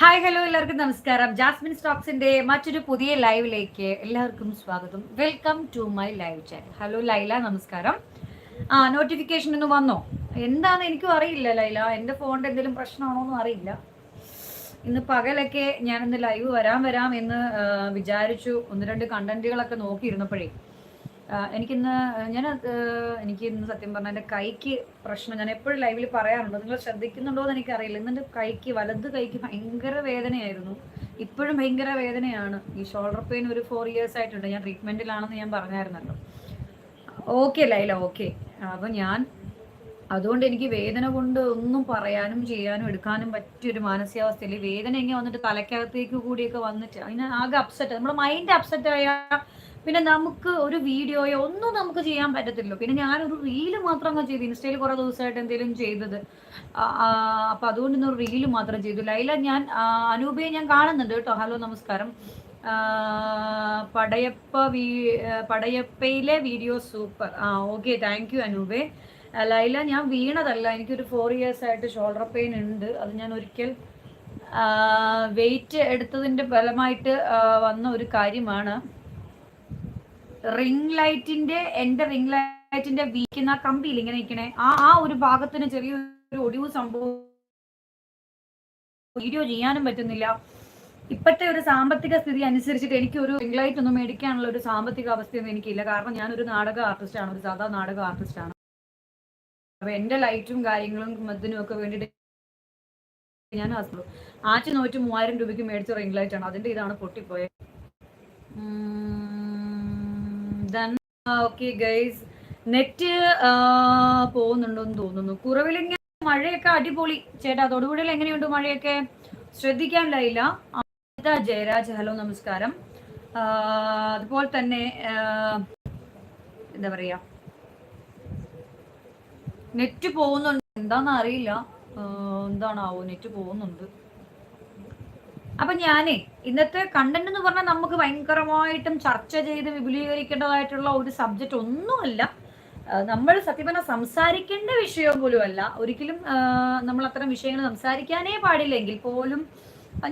Hi hello എല്ലാവർക്കും നമസ്കാരം. Jasmine സ്റ്റോക്സിന്റെ മറ്റൊരു പുതിയ ലൈവിലേക്ക് എല്ലാവർക്കും സ്വാഗതം. Welcome to my live chat hello Laila നമസ്കാരം. ആ നോട്ടിഫിക്കേഷൻ ഒന്ന് വന്നോ? എന്താന്ന് എനിക്കും അറിയില്ല ലൈല. എന്റെ ഫോണിന്റെ എന്തെങ്കിലും പ്രശ്നമാണോ എന്നും അറിയില്ല. ഇന്ന് പകലൊക്കെ ഞാനിന്ന് ലൈവ് വരാൻ വരാം എന്ന് വിചാരിച്ചു ഒന്ന് രണ്ട് കണ്ടന്റുകളൊക്കെ നോക്കിയിരുന്നപ്പോഴേ എനിക്കിന്ന് ഞാൻ എനിക്ക് ഇന്ന് സത്യം പറഞ്ഞാൽ എന്റെ കൈക്ക് പ്രശ്നം. ഞാൻ എപ്പോഴും ലൈവിൽ പറയാറുണ്ട് നിങ്ങൾ ശ്രദ്ധിക്കുന്നുണ്ടോ എന്ന് എനിക്കറിയില്ല. ഇന്ന് എന്റെ കൈക്ക് വലത് കൈക്ക് ഭയങ്കര വേദനയായിരുന്നു. ഇപ്പോഴും ഭയങ്കര വേദനയാണ്. ഈ ഷോൾഡർ പെയിൻ ഒരു ഫോർ ഇയേഴ്സ് ആയിട്ടുണ്ട്. ഞാൻ ട്രീറ്റ്മെന്റിലാണെന്ന് ഞാൻ പറഞ്ഞായിരുന്നല്ലോ. Okay Laila okay. അപ്പോൾ ഞാൻ അതുകൊണ്ട് എനിക്ക് വേദന കൊണ്ട് ഒന്നും പറയാനും ചെയ്യാനും എടുക്കാനും പറ്റിയൊരു മാനസികാവസ്ഥയിൽ വേദന എങ്ങനെ വന്നിട്ട് തലയ്ക്കകത്തേക്ക് കൂടിയൊക്കെ വന്നിട്ട് അതിന് ആകെ അപ്സെറ്റ് നമ്മുടെ മൈൻഡ് അപ്സെറ്റ് ആയാൽ പിന്നെ നമുക്ക് ഒരു വീഡിയോയോ ഒന്നും നമുക്ക് ചെയ്യാൻ പറ്റത്തില്ലോ പിന്നെ ഞാനൊരു റീൽ മാത്രം അങ്ങ് ചെയ്തു ഇൻസ്റ്റയിൽ കുറേ ദിവസമായിട്ട് എന്തെങ്കിലും ചെയ്തത്. അപ്പോൾ അതുകൊണ്ട് ഇന്നൊരു റീൽ മാത്രം ചെയ്തു. ലൈല ഞാൻ അനൂപയെ ഞാൻ കാണുന്നുണ്ട് കേട്ടോ. ഹലോ നമസ്കാരം. പടയപ്പ വീ പടയപ്പയിലെ വീഡിയോ സൂപ്പർ ആ ഓക്കെ താങ്ക് യു അനൂപേ. ലൈല ഞാൻ വീണതല്ല. എനിക്കൊരു ഫോർ ഇയേഴ്സ് ആയിട്ട് ഷോൾഡർ പെയിൻ ഉണ്ട്. അത് ഞാൻ ഒരിക്കൽ വെയിറ്റ് എടുത്തതിന്റെ ഫലമായിട്ട് വന്ന ഒരു കാര്യമാണ്. റിംഗ് ലൈറ്റിന്റെ എന്റെ റിംഗ് ലൈറ്റിന്റെ വീക്കുന്ന കമ്പിയിൽ ഇങ്ങനെ ഇരിക്കണേ ആ ആ ഒരു ഭാഗത്തിന് ചെറിയൊരു ഒടിവ് സംഭവം. വീഡിയോ ചെയ്യാനും പറ്റുന്നില്ല. ഇപ്പോഴത്തെ ഒരു സാമ്പത്തിക സ്ഥിതി അനുസരിച്ചിട്ട് എനിക്ക് ഒരു റിംഗ് ലൈറ്റ് ഒന്നും മേടിക്കാനുള്ള ഒരു സാമ്പത്തിക അവസ്ഥയൊന്നും എനിക്കില്ല. കാരണം ഞാൻ ഒരു നാടക ആർട്ടിസ്റ്റ് ആണ്. ഒരു സാധാ നാടക ആർട്ടിസ്റ്റ് ആണ്. അപ്പൊ എന്റെ ലൈറ്റും കാര്യങ്ങളും മദ്ദിനും ഒക്കെ വേണ്ടിയിട്ട് ഞാൻ ആറ്റി നോറ്റ് മൂവായിരം രൂപയ്ക്ക് മേടിച്ച റിംഗ് ലൈറ്റ് ആണ്. അതിന്റെ ഇതാണ് പൊട്ടിപ്പോയത് ഓക്കെ ഗൈസ് നെറ്റ് പോകുന്നുണ്ടോ എന്ന് തോന്നുന്നു. കുറവിലിങ്ങനെ മഴയൊക്കെ അടിപൊളി. ചേട്ടാ തൊടുപുഴയിൽ എങ്ങനെയുണ്ട് മഴയൊക്കെ? ശ്രദ്ധിക്കാൻ അമിത ജയരാജ് ഹലോ നമസ്കാരം. അതുപോലെ തന്നെ എന്താ പറയാ? നെറ്റ് പോകുന്നുണ്ട്. എന്താന്ന് അറിയില്ല എന്താണാവോ? നെറ്റ് പോകുന്നുണ്ട്. അപ്പൊ ഞാനേ ഇന്നത്തെ കണ്ടന്റ് എന്ന് പറഞ്ഞാൽ നമുക്ക് ഭയങ്കരമായിട്ടും ചർച്ച ചെയ്ത് വിപുലീകരിക്കേണ്ടതായിട്ടുള്ള ഒരു സബ്ജക്റ്റ് ഒന്നുമല്ല. നമ്മൾ സത്യം പറഞ്ഞാൽ സംസാരിക്കേണ്ട വിഷയം പോലും അല്ല ഒരിക്കലും നമ്മൾ അത്തരം വിഷയങ്ങൾ സംസാരിക്കാനേ പാടില്ലെങ്കിൽ പോലും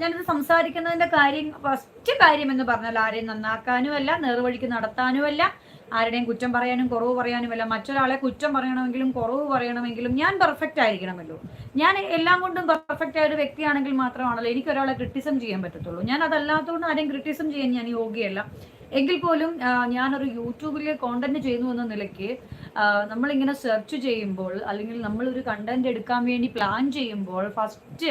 ഞാനിത് സംസാരിക്കുന്നതിന്റെ കാര്യം ഫസ്റ്റ് കാര്യം എന്ന് പറഞ്ഞാൽ ആരെയും നന്നാക്കാനുമല്ല നേർവഴിക്ക് നടത്താനുമല്ല. ആരുടെയും കുറ്റം പറയാനും കുറവ് പറയാനുമല്ല. മറ്റൊരാളെ കുറ്റം പറയണമെങ്കിലും കുറവ് പറയണമെങ്കിലും ഞാൻ പെർഫെക്റ്റ് ആയിരിക്കണമല്ലോ. ഞാൻ എല്ലാം കൊണ്ടും പെർഫെക്റ്റ് ആയ ഒരു വ്യക്തിയാണെങ്കിൽ മാത്രമാണല്ലോ എനിക്ക് ഒരാളെ ക്രിട്ടിസം ചെയ്യാൻ പറ്റത്തുള്ളൂ. ഞാൻ അതല്ലാത്തതുകൊണ്ട് ആരെയും ക്രിട്ടിസം ചെയ്യാൻ ഞാൻ യോഗ്യയല്ല. എങ്കിൽ പോലും ഞാനൊരു യൂട്യൂബിൽ കോണ്ടന്റ് ചെയ്യുന്നു എന്ന നിലയ്ക്ക് നമ്മളിങ്ങനെ സെർച്ച് ചെയ്യുമ്പോൾ അല്ലെങ്കിൽ നമ്മളൊരു കണ്ടന്റ് എടുക്കാൻ വേണ്ടി പ്ലാൻ ചെയ്യുമ്പോൾ ഫസ്റ്റ്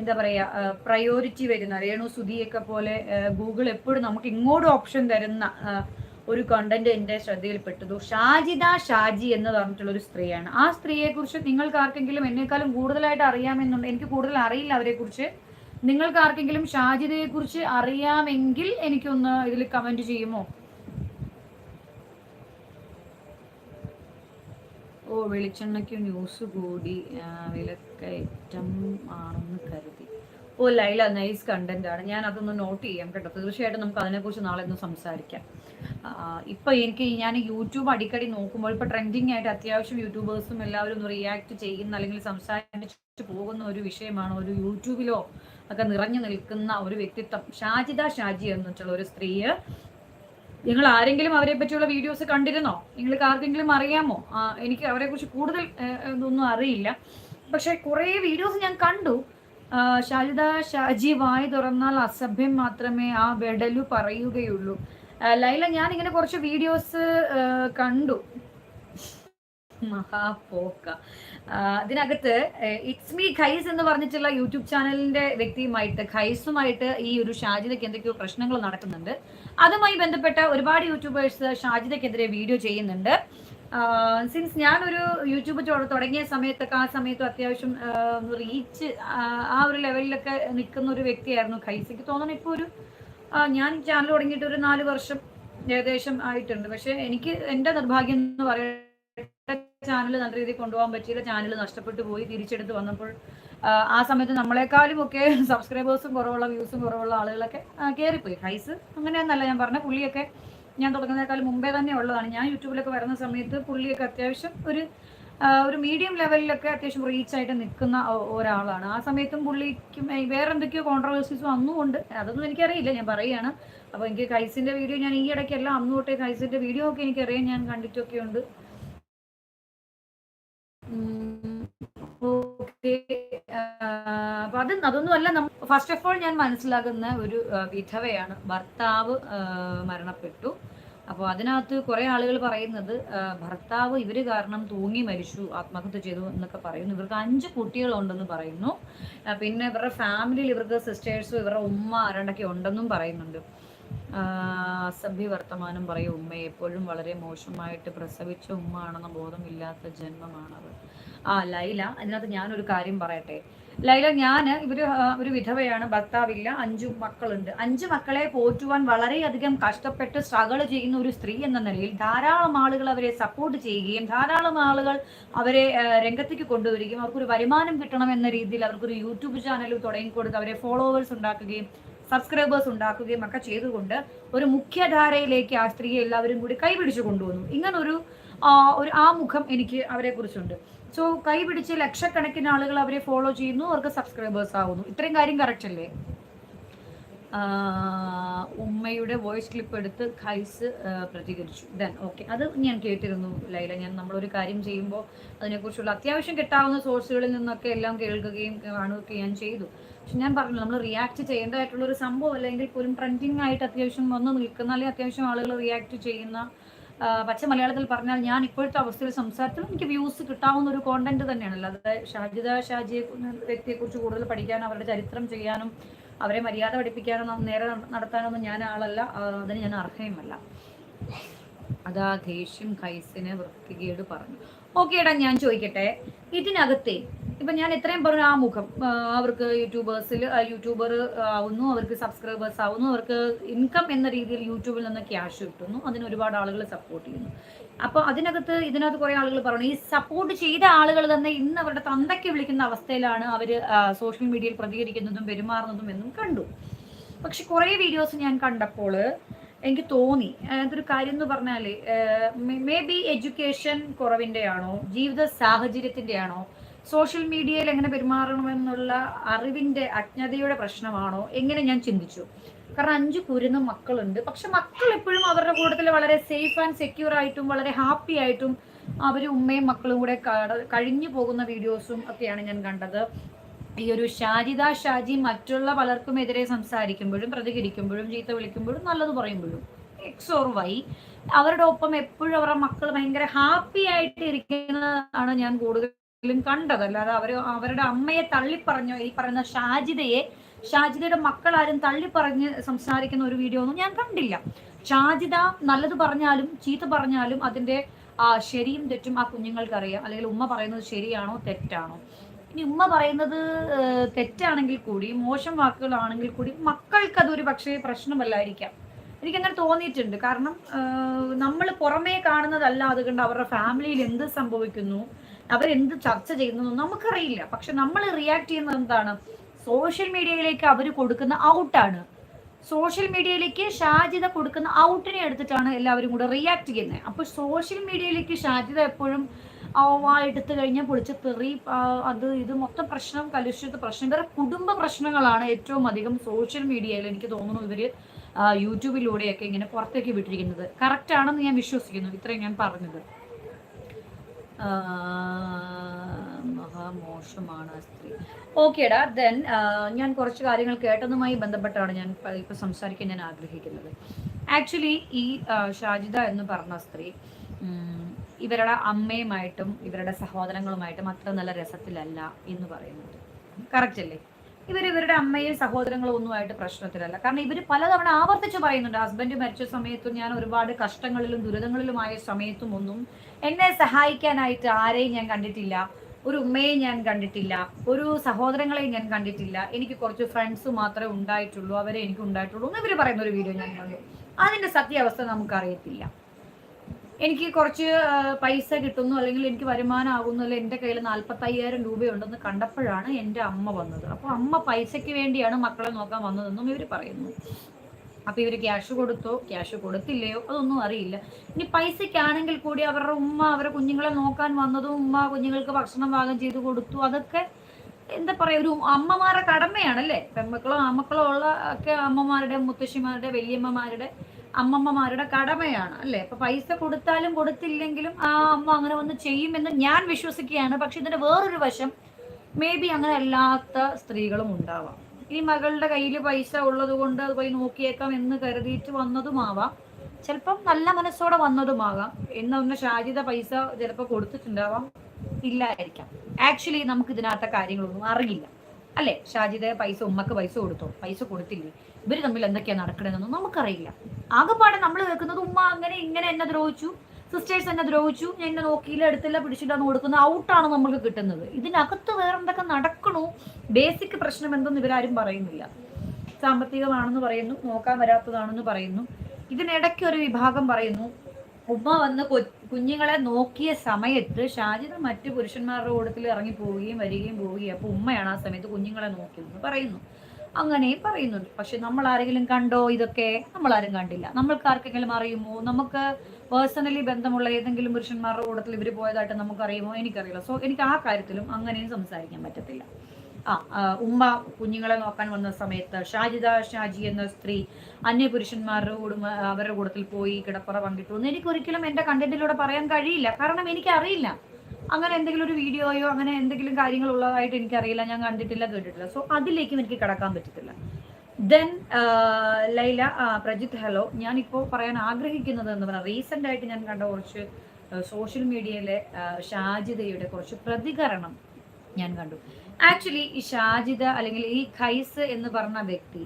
എന്താ പറയുക പ്രയോറിറ്റി വരുന്ന രേണു സുധിയൊക്കെ പോലെ ഗൂഗിൾ എപ്പോഴും നമുക്ക് ഇങ്ങോട്ട് ഓപ്ഷൻ തരുന്ന ഒരു കണ്ടന്റ് എന്റെ ശ്രദ്ധയിൽപ്പെട്ടതു. ഷാജിദ ഷാജി എന്ന് പറഞ്ഞിട്ടുള്ള ഒരു സ്ത്രീയാണ്. ആ സ്ത്രീയെക്കുറിച്ച് നിങ്ങൾക്ക് ആർക്കെങ്കിലും എന്നെക്കാളും കൂടുതലായിട്ട് അറിയാമെന്നുണ്ട് എനിക്ക് കൂടുതൽ അറിയില്ല അവരെക്കുറിച്ച്. നിങ്ങൾക്ക് ആർക്കെങ്കിലും ഷാജിദയെക്കുറിച്ച് അറിയാമെങ്കിൽ എനിക്കൊന്ന് ഇതിൽ കമന്റ് ചെയ്യുമോ? ഓ വെളിച്ചെണ്ണയ്ക്ക് ന്യൂസ് കൂടി വിലക്കയറ്റം ആണെന്ന് കരുതി. ഓ ലൈല നൈസ് കണ്ടന്റ് ആണ്. ഞാൻ അതൊന്ന് നോട്ട് ചെയ്യാം കേട്ടോ. തീർച്ചയായിട്ടും നമുക്ക് അതിനെക്കുറിച്ച് നാളെ ഒന്ന് സംസാരിക്കാം. ഇപ്പൊ എനിക്ക് ഞാൻ യൂട്യൂബ് അടിക്കടി നോക്കുമ്പോൾ ഇപ്പൊ ട്രെൻഡിങ് ആയിട്ട് അത്യാവശ്യം യൂട്യൂബേഴ്സും എല്ലാവരും ഒന്ന് റിയാക്ട് ചെയ്യുന്ന അല്ലെങ്കിൽ സംസാരിച്ചു പോകുന്ന ഒരു വിഷയമാണ് ഒരു യൂട്യൂബിലോ ഒക്കെ നിറഞ്ഞു നിൽക്കുന്ന ഒരു വ്യക്തിത്വം. ഷാജിദ ഷാജി എന്ന് എന്നിട്ടുള്ള ഒരു സ്ത്രീയെ നിങ്ങൾ ആരെങ്കിലും അവരെ പറ്റിയുള്ള വീഡിയോസ് കണ്ടിരുന്നോ? നിങ്ങൾക്ക് ആർക്കെങ്കിലും അറിയാമോ? എനിക്ക് അവരെ കുറിച്ച് കൂടുതൽ ഒന്നും അറിയില്ല. പക്ഷെ കുറേ വീഡിയോസ് ഞാൻ കണ്ടു. ഷാജിദ ഷാജി വായി തുറന്നാൽ അസഭ്യം മാത്രമേ ആ വെടലു പറയുകയുള്ളൂ. ലൈല ഞാൻ ഇങ്ങനെ കുറച്ച് വീഡിയോസ് കണ്ടു. മഹാപോക്ക. അതിനകത്ത് ഇറ്റ്സ് മീ ഖൈസ് എന്ന് പറഞ്ഞിട്ടുള്ള യൂട്യൂബ് ചാനലിന്റെ വ്യക്തിയുമായിട്ട് ഖൈസുമായിട്ട് ഈ ഒരു ഷാജിദയ്ക്ക് എന്തൊക്കെയോ പ്രശ്നങ്ങൾ നടക്കുന്നുണ്ട്. അതുമായി ബന്ധപ്പെട്ട ഒരുപാട് യൂട്യൂബേഴ്സ് ഷാജിദയ്ക്കെതിരെ വീഡിയോ ചെയ്യുന്നുണ്ട്. സിൻസ് ഞാനൊരു യൂട്യൂബ് തുടങ്ങിയ സമയത്തൊക്കെ ആ സമയത്തും അത്യാവശ്യം റീച്ച് ആ ഒരു ലെവലിലൊക്കെ നിൽക്കുന്ന ഒരു വ്യക്തിയായിരുന്നു ഖൈസ്. തോന്നുന്നു ഇപ്പോൾ ഒരു ഞാൻ ചാനൽ തുടങ്ങിയിട്ട് ഒരു നാല് വർഷം ഏകദേശം ആയിട്ടുണ്ട്. പക്ഷെ എനിക്ക് എന്റെ നിർഭാഗ്യം എന്ന് പറയട്ടെ ചാനൽ നല്ല രീതിയിൽ കൊണ്ടുപോകാൻ പറ്റിയില്ല. ചാനൽ നഷ്ടപ്പെട്ടു പോയി തിരിച്ചെടുത്ത് വന്നപ്പോൾ ആ, സമയത്ത് നമ്മളെക്കാളും ഒക്കെ സബ്സ്ക്രൈബേഴ്സും കുറവുള്ള വ്യൂസും കുറവുള്ള ആളുകളൊക്കെ കയറിപ്പോയി ഹൈസ് അങ്ങനെയെന്നല്ല ഞാൻ പറഞ്ഞ പുള്ളിയൊക്കെ ഞാൻ തുടങ്ങുന്നതിനേക്കാൾ മുമ്പേ തന്നെ ഉള്ളതാണ്. ഞാൻ യൂട്യൂബിലൊക്കെ വരുന്ന സമയത്ത് പുള്ളിയൊക്കെ അത്യാവശ്യം ഒരു ഒരു മീഡിയം ലെവലിലൊക്കെ അത്യാവശ്യം റീച്ച് ആയിട്ട് നിൽക്കുന്ന ഒരാളാണ്. ആ സമയത്തും പുള്ളിക്കും വേറെ എന്തൊക്കെയോ കോൺട്രവേഴ്സീസ് വന്നുകൊണ്ട് അതൊന്നും എനിക്കറിയില്ല ഞാൻ പറയുകയാണ് അപ്പോൾ എനിക്ക് കൈസിന്റെ വീഡിയോ ഞാൻ ഈ ഇടയ്ക്കല്ല അന്ന് തൊട്ടേ കൈസിന്റെ വീഡിയോ ഒക്കെ എനിക്കറിയാം ഞാൻ കണ്ടിട്ടൊക്കെ ഉണ്ട് ഓക്കെ. അപ്പൊ അത് അതൊന്നുമല്ല ഫസ്റ്റ് ഓഫ് ഓൾ ഞാൻ മനസ്സിലാകുന്ന ഒരു വിധവയാണ്. ഭർത്താവ് മരണപ്പെട്ടു. അപ്പോൾ അതിനകത്ത് കുറെ ആളുകൾ പറയുന്നത് ഭർത്താവ് ഇവർ കാരണം തൂങ്ങി മരിച്ചു ആത്മഹത്യ ചെയ്തു എന്നൊക്കെ പറയുന്നു. ഇവർക്ക് അഞ്ച് കുട്ടികളുണ്ടെന്ന് പറയുന്നു. പിന്നെ ഇവരുടെ ഫാമിലിയിൽ ഇവർക്ക് സിസ്റ്റേഴ്സും ഇവരുടെ ഉമ്മ ആരണ്ടൊക്കെ ഉണ്ടെന്നും പറയുന്നുണ്ട്. അസഭ്യ വർത്തമാനം പറയും ഉമ്മയെ എപ്പോഴും വളരെ മോശമായിട്ട് പ്രസവിച്ച ഉമ്മ ആണെന്ന ബോധമില്ലാത്ത ജന്മമാണത് ആ ലൈല അതിനകത്ത് ഞാനൊരു കാര്യം പറയട്ടെ. ലൈല ഞാൻ ഇവർ ഒരു വിധവയാണ് ഭർത്താവില്ല അഞ്ചു മക്കളുണ്ട്. അഞ്ചു മക്കളെ പോറ്റുവാൻ വളരെയധികം കഷ്ടപ്പെട്ട് സ്ട്രഗിൾ ചെയ്യുന്ന ഒരു സ്ത്രീ എന്ന നിലയിൽ ധാരാളം ആളുകൾ അവരെ സപ്പോർട്ട് ചെയ്യുകയും ധാരാളം ആളുകൾ അവരെ രംഗത്തേക്ക് കൊണ്ടുവരികയും അവർക്കൊരു വരുമാനം കിട്ടണം എന്ന രീതിയിൽ അവർക്കൊരു യൂട്യൂബ് ചാനൽ തുടങ്ങിക്കൊടുത്ത് അവരെ ഫോളോവേഴ്സ് ഉണ്ടാക്കുകയും സബ്സ്ക്രൈബേഴ്സ് ഉണ്ടാക്കുകയും ഒക്കെ ചെയ്തുകൊണ്ട് ഒരു മുഖ്യധാരയിലേക്ക് ആ സ്ത്രീയെ എല്ലാവരും കൂടി കൈപിടിച്ചു കൊണ്ടുവന്നു. ഇങ്ങനൊരു ഒരു ആമുഖം മുഖം എനിക്ക് അവരെ കുറിച്ചുണ്ട് കൈ പിടിച്ച് ലക്ഷക്കണക്കിന് ആളുകൾ അവരെ ഫോളോ ചെയ്യുന്നു. അവർക്ക് സബ്സ്ക്രൈബേഴ്സ് ആവുന്നു. ഇത്രയും കാര്യം കറക്റ്റ് അല്ലേ? ഉമ്മയുടെ വോയിസ് ക്ലിപ്പ് എടുത്ത് ഖൈസ് പ്രതികരിച്ചു. ദെൻ ഓക്കെ അത് ഞാൻ കേട്ടിരുന്നു ലൈല. ഞാൻ നമ്മളൊരു കാര്യം ചെയ്യുമ്പോൾ അതിനെക്കുറിച്ചുള്ള അത്യാവശ്യം കിട്ടാവുന്ന സോഴ്സുകളിൽ നിന്നൊക്കെ എല്ലാം കേൾക്കുകയും കാണുകയൊക്കെ ഞാൻ ചെയ്തു. പക്ഷെ ഞാൻ പറഞ്ഞു നമ്മൾ റിയാക്ട് ചെയ്യേണ്ടതായിട്ടുള്ള ഒരു സംഭവം അല്ലെങ്കിൽ പോലും ട്രെൻഡിങ് ആയിട്ട് അത്യാവശ്യം വന്ന് നിൽക്കുന്ന അല്ലെങ്കിൽ അത്യാവശ്യം ആളുകൾ റിയാക്ട് ചെയ്യുന്ന പച്ച മലയാളത്തിൽ പറഞ്ഞാൽ ഞാൻ ഇപ്പോഴത്തെ അവസ്ഥയിൽ സംസാരത്തിൽ എനിക്ക് വ്യൂസ് കിട്ടാവുന്ന ഒരു കോണ്ടന്റ് തന്നെയാണ് അല്ലാതെ ഷാജിദ ഷാജിയെ വ്യക്തിയെക്കുറിച്ച് കൂടുതൽ പഠിക്കാനും അവരുടെ ചരിത്രം ചെയ്യാനും അവരെ മര്യാദ പഠിപ്പിക്കാനും നേരെ നടത്താനൊന്നും ഞാൻ ആളല്ല. അതിന് ഞാൻ അർഹയുമല്ല. അതാ ദേഷ്യം ഖൈസിനെ വൃത്തികേട് പറഞ്ഞു. ഓക്കെ എടാ ഞാൻ ചോദിക്കട്ടെ. ഇതിനകത്തെ ഇപ്പൊ ഞാൻ എത്രയും പറഞ്ഞു ആ മുഖം അവർക്ക് യൂട്യൂബേഴ്സിൽ യൂട്യൂബർ ആവുന്നു അവർക്ക് സബ്സ്ക്രൈബേഴ്സ് ആവുന്നു അവർക്ക് ഇൻകം എന്ന രീതിയിൽ യൂട്യൂബിൽ നിന്ന് ക്യാഷ് കിട്ടുന്നു അതിന് ഒരുപാട് ആളുകൾ സപ്പോർട്ട് ചെയ്യുന്നു. അപ്പൊ അതിനകത്ത് ഇതിനകത്ത് കുറെ ആളുകൾ പറഞ്ഞു ഈ സപ്പോർട്ട് ചെയ്ത ആളുകൾ തന്നെ ഇന്ന് അവരുടെ തന്തയ്ക്ക് വിളിക്കുന്ന അവസ്ഥയിലാണ് അവർ സോഷ്യൽ മീഡിയയിൽ പ്രതികരിക്കുന്നതും പെരുമാറുന്നതും എന്നും കണ്ടു. പക്ഷെ കുറേ വീഡിയോസ് ഞാൻ കണ്ടപ്പോൾ എനിക്ക് തോന്നി. അതൊരു കാര്യം എന്ന് പറഞ്ഞാൽ മേ ബി എഡ്യൂക്കേഷൻ കുറവിന്റെ ആണോ ജീവിത സാഹചര്യത്തിന്റെ ആണോ സോഷ്യൽ മീഡിയയിൽ എങ്ങനെ പെരുമാറണമെന്നുള്ള അറിവിന്റെ അജ്ഞതയുടെ പ്രശ്നമാണോ എങ്ങനെ ഞാൻ ചിന്തിച്ചു. കാരണം അഞ്ച് കുരുന്ന മക്കളുണ്ട്. പക്ഷെ മക്കൾ എപ്പോഴും അവരുടെ കൂട്ടത്തിൽ വളരെ സേഫ് ആൻഡ് സെക്യൂർ ആയിട്ടും വളരെ ഹാപ്പി ആയിട്ടും അവർ ഉമ്മയും മക്കളും കൂടെ കഴിഞ്ഞു പോകുന്ന വീഡിയോസും ഒക്കെയാണ് ഞാൻ കണ്ടത്. ഈ ഒരു ഷാജിദ ഷാജി മറ്റുള്ള പലർക്കും എതിരെ സംസാരിക്കുമ്പോഴും പ്രതികരിക്കുമ്പോഴും ചീത്ത വിളിക്കുമ്പോഴും നല്ലത് പറയുമ്പോഴും എക്സ് ഓർ വൈ അവരുടെ ഒപ്പം എപ്പോഴും അവരുടെ മക്കൾ ഭയങ്കര ഹാപ്പി ആയിട്ട് ഇരിക്കുന്നതാണ് ഞാൻ കൂടുതലും കണ്ടത്. അല്ലാതെ അവർ അവരുടെ അമ്മയെ തള്ളിപ്പറഞ്ഞോ ഈ പറയുന്ന ഷാജിദയെ ഷാജിദയുടെ മക്കൾ ആരും തള്ളിപ്പറഞ്ഞ് സംസാരിക്കുന്ന ഒരു വീഡിയോ ഒന്നും ഞാൻ കണ്ടില്ല. ഷാജിദ നല്ലത് പറഞ്ഞാലും ചീത്ത പറഞ്ഞാലും അതിന്റെ ശരിയും തെറ്റും ആ കുഞ്ഞുങ്ങൾക്ക് അറിയാം അല്ലെങ്കിൽ ഉമ്മ പറയുന്നത് ശരിയാണോ തെറ്റാണോ? ഇനി ഉമ്മ പറയുന്നത് തെറ്റാണെങ്കിൽ കൂടി മോശം വാക്കുകളാണെങ്കിൽ കൂടി മക്കൾക്ക് അതൊരു പക്ഷേ പ്രശ്നമല്ലായിരിക്കാം. എനിക്കങ്ങനെ തോന്നിയിട്ടുണ്ട്. കാരണം നമ്മൾ പുറമേ കാണുന്നതല്ല അതുകൊണ്ട് അവരുടെ ഫാമിലിയിൽ എന്ത് സംഭവിക്കുന്നു അവരെന്ത് ചർച്ച ചെയ്യുന്നു നമുക്കറിയില്ല. പക്ഷെ നമ്മൾ റിയാക്ട് ചെയ്യുന്നത് എന്താണ്? സോഷ്യൽ മീഡിയയിലേക്ക് അവർ കൊടുക്കുന്ന ഔട്ടാണ് സോഷ്യൽ മീഡിയയിലേക്ക് ഷാജിത കൊടുക്കുന്ന ഔട്ടിനെ എടുത്തിട്ടാണ് എല്ലാവരും കൂടെ റിയാക്ട് ചെയ്യുന്നത്. അപ്പോൾ സോഷ്യൽ മീഡിയയിലേക്ക് ഷാജിത എപ്പോഴും ആ വാ എടുത്തു കഴിഞ്ഞാൽ പൊളിച്ച് തെറി അത് ഇത് മൊത്തം പ്രശ്നം കലുഷിത പ്രശ്നം. ഇവരുടെ കുടുംബ പ്രശ്നങ്ങളാണ് ഏറ്റവും അധികം സോഷ്യൽ മീഡിയയിൽ എനിക്ക് തോന്നുന്നു ഇവർ യൂട്യൂബിലൂടെയൊക്കെ ഇങ്ങനെ പുറത്തേക്ക് വിട്ടിരിക്കുന്നത്. കറക്റ്റ് ആണെന്ന് ഞാൻ വിശ്വസിക്കുന്നു. ഇത്രയും ഞാൻ പറഞ്ഞത്. മഹാമോശമാണ് സ്ത്രീ. ഓക്കേടാ ദെൻ ഞാൻ കുറച്ച് കാര്യങ്ങൾ കേട്ടതുമായി ബന്ധപ്പെട്ടാണ് ഞാൻ ഇപ്പോൾ ഇപ്പൊ സംസാരിക്കാൻ ഞാൻ ആഗ്രഹിക്കുന്നത്. ആക്ച്വലി ഈ ഷാജിദ എന്ന് പറഞ്ഞ സ്ത്രീ ഇവരുടെ അമ്മയുമായിട്ടും ഇവരുടെ സഹോദരങ്ങളുമായിട്ടും അത്ര നല്ല രസത്തിലല്ല എന്ന് പറയുന്നത്. കറക്റ്റ് അല്ലേ? ഇവർ ഇവരുടെ അമ്മയും സഹോദരങ്ങളും ഒന്നുമായിട്ട് പ്രശ്നത്തിലല്ല. കാരണം ഇവർ പലതവണ ആവർത്തിച്ച് പറയുന്നുണ്ട് ഹസ്ബൻഡ് മരിച്ച സമയത്തും ഞാൻ ഒരുപാട് കഷ്ടങ്ങളിലും ദുരിതങ്ങളിലുമായ സമയത്തും ഒന്നും എന്നെ സഹായിക്കാനായിട്ട് ആരെയും ഞാൻ കണ്ടിട്ടില്ല ഒരു ഉമ്മയെ ഞാൻ കണ്ടിട്ടില്ല ഒരു സഹോദരങ്ങളെ ഞാൻ കണ്ടിട്ടില്ല. എനിക്ക് കുറച്ച് ഫ്രണ്ട്സ് മാത്രമേ ഉണ്ടായിട്ടുള്ളൂ അവരെ എനിക്ക് ഉണ്ടായിട്ടുള്ളൂ എന്ന് ഇവർ പറയുന്ന ഒരു വീഡിയോ ഞാൻ കണ്ടു. അതിന്റെ സത്യാവസ്ഥ നമുക്കറിയത്തില്ല. എനിക്ക് കുറച്ച് പൈസ കിട്ടുന്നു അല്ലെങ്കിൽ എനിക്ക് വരുമാനം ആകുന്നു അല്ലെങ്കിൽ എന്റെ കയ്യിൽ നാൽപ്പത്തി അയ്യായിരം രൂപയുണ്ടെന്ന് കണ്ടപ്പോഴാണ് എന്റെ അമ്മ വന്നത്. അപ്പോൾ അമ്മ പൈസയ്ക്ക് വേണ്ടിയാണ് മക്കളെ നോക്കാൻ വന്നതെന്നും ഇവർ പറയുന്നു. അപ്പോൾ ഇവർ ക്യാഷ് കൊടുത്തോ ക്യാഷ് കൊടുത്തില്ലയോ അതൊന്നും അറിയില്ല. ഇനി പൈസയ്ക്കാണെങ്കിൽ കൂടി അവരുടെ ഉമ്മ അവരുടെ കുഞ്ഞുങ്ങളെ നോക്കാൻ വന്നതും ഉമ്മ കുഞ്ഞുങ്ങൾക്ക് ഭക്ഷണം പാകം ചെയ്ത് കൊടുത്തു. അതൊക്കെ എന്താ പറയുക ഒരു അമ്മമാരുടെ കടമയാണല്ലേ പെൺമക്കളോ ആമക്കളോ ഉള്ള ഒക്കെ അമ്മമാരുടെ മുത്തശ്ശിമാരുടെ വല്യമ്മമാരുടെ അമ്മമ്മമാരുടെ കടമയാണ് അല്ലേ? അപ്പൊ പൈസ കൊടുത്താലും കൊടുത്തില്ലെങ്കിലും ആ അമ്മ അങ്ങനെ വന്ന് ചെയ്യുമെന്ന് ഞാൻ വിശ്വസിക്കുകയാണ്. പക്ഷെ ഇതിന്റെ വേറൊരു വശം മേ ബി അങ്ങനെ അല്ലാത്ത സ്ത്രീകളും ഉണ്ടാവാം. ഈ മകളുടെ കയ്യിൽ പൈസ ഉള്ളത് കൊണ്ട് അത് പോയി നോക്കിയേക്കാം എന്ന് കരുതിയിട്ട് വന്നതുമാവാം. ചിലപ്പം നല്ല മനസ്സോടെ വന്നതുമാകാം. എന്ന് പറഞ്ഞ ഷാജിത പൈസ ചിലപ്പോൾ കൊടുത്തിട്ടുണ്ടാവാം. ഇല്ലായിരിക്കാം. ആക്ച്വലി നമുക്ക് ഇതിനകത്ത കാര്യങ്ങളൊന്നും അറിയില്ല. അല്ലേ? ഷാജിത പൈസ ഉമ്മക്ക് പൈസ കൊടുത്തോ? പൈസ കൊടുത്തില്ലേ? ഇവർ തമ്മിൽ എന്തൊക്കെയാണ് നടക്കണതെന്നൊന്നും നമുക്കറിയില്ല. ആകെപ്പാടെ നമ്മൾ കേൾക്കുന്നത് ഉമ്മ അങ്ങനെ ഇങ്ങനെ എന്നെ ദ്രോഹിച്ചു സിസ്റ്റേഴ്സ് എന്നെ ദ്രോഹിച്ചു എന്നെ നോക്കിയില്ല എടുത്തില്ല പിടിച്ചിട്ടാന്ന് കൊടുക്കുന്ന ഔട്ടാണ് നമ്മൾക്ക് കിട്ടുന്നത്. ഇതിനകത്ത് വേറെ എന്തൊക്കെ നടക്കണു? ബേസിക് പ്രശ്നം എന്തെന്ന് ഇവരാരും പറയുന്നില്ല. സാമ്പത്തികമാണെന്ന് പറയുന്നു നോക്കാൻ വരാത്തതാണെന്ന് പറയുന്നു. ഇതിനിടയ്ക്ക് ഒരു വിഭാഗം പറയുന്നു ഉമ്മ വന്ന് കുഞ്ഞുങ്ങളെ നോക്കിയ സമയത്ത് ഷാജിദ മറ്റു പുരുഷന്മാരുടെ കൂട്ടത്തിൽ ഇറങ്ങി പോവുകയും വരികയും പോവുകയും അപ്പൊ ഉമ്മയാണ് ആ സമയത്ത് കുഞ്ഞുങ്ങളെ നോക്കിയതെന്ന് പറയുന്നു. അങ്ങനെയും പറയുന്നുണ്ട്. പക്ഷെ നമ്മൾ ആരെങ്കിലും കണ്ടോ ഇതൊക്കെ? നമ്മൾ ആരും കണ്ടില്ല. നമ്മൾക്ക് ആർക്കെങ്കിലും അറിയുമോ? നമുക്ക് പേഴ്സണലി ബന്ധമുള്ള ഏതെങ്കിലും പുരുഷന്മാരുടെ കൂട്ടത്തിൽ ഇവർ പോയതായിട്ട് നമുക്കറിയുമോ? എനിക്കറിയില്ല. സോ എനിക്ക് ആ കാര്യത്തിലും അങ്ങനെയും സംസാരിക്കാൻ പറ്റത്തില്ല. ആ ഉമ്മ കുഞ്ഞുങ്ങളെ നോക്കാൻ വന്ന സമയത്ത് ഷാജിദ ഷാജി എന്ന സ്ത്രീ അന്യ പുരുഷന്മാരുടെ കൂടും അവരുടെ കൂട്ടത്തിൽ പോയി കിടപ്പറ പങ്കിട്ടു എന്ന് എനിക്ക് ഒരിക്കലും എന്റെ കണ്ടന്റിലൂടെ പറയാൻ കഴിയില്ല. കാരണം എനിക്ക് അറിയില്ല അങ്ങനെ എന്തെങ്കിലും ഒരു വീഡിയോയോ അങ്ങനെ എന്തെങ്കിലും കാര്യങ്ങൾ ഉള്ളതായിട്ട് എനിക്കറിയില്ല. ഞാൻ കണ്ടിട്ടില്ല കേട്ടിട്ടില്ല. സോ അതിലേക്കും എനിക്ക് കിടക്കാൻ പറ്റത്തില്ല. ദെൻ ലൈല പ്രജിത്ത് ഹലോ ഞാനിപ്പോൾ പറയാൻ ആഗ്രഹിക്കുന്നത് എന്ന് പറഞ്ഞാൽ റീസെന്റ് ആയിട്ട് ഞാൻ കണ്ട കുറച്ച് സോഷ്യൽ മീഡിയയിലെ ഷാജിദയുടെ കുറച്ച് പ്രതികരണം ഞാൻ കണ്ടു. ആക്ച്വലി ഈ ഷാജിദ അല്ലെങ്കിൽ ഈ ഖൈസ് എന്ന് പറഞ്ഞ വ്യക്തി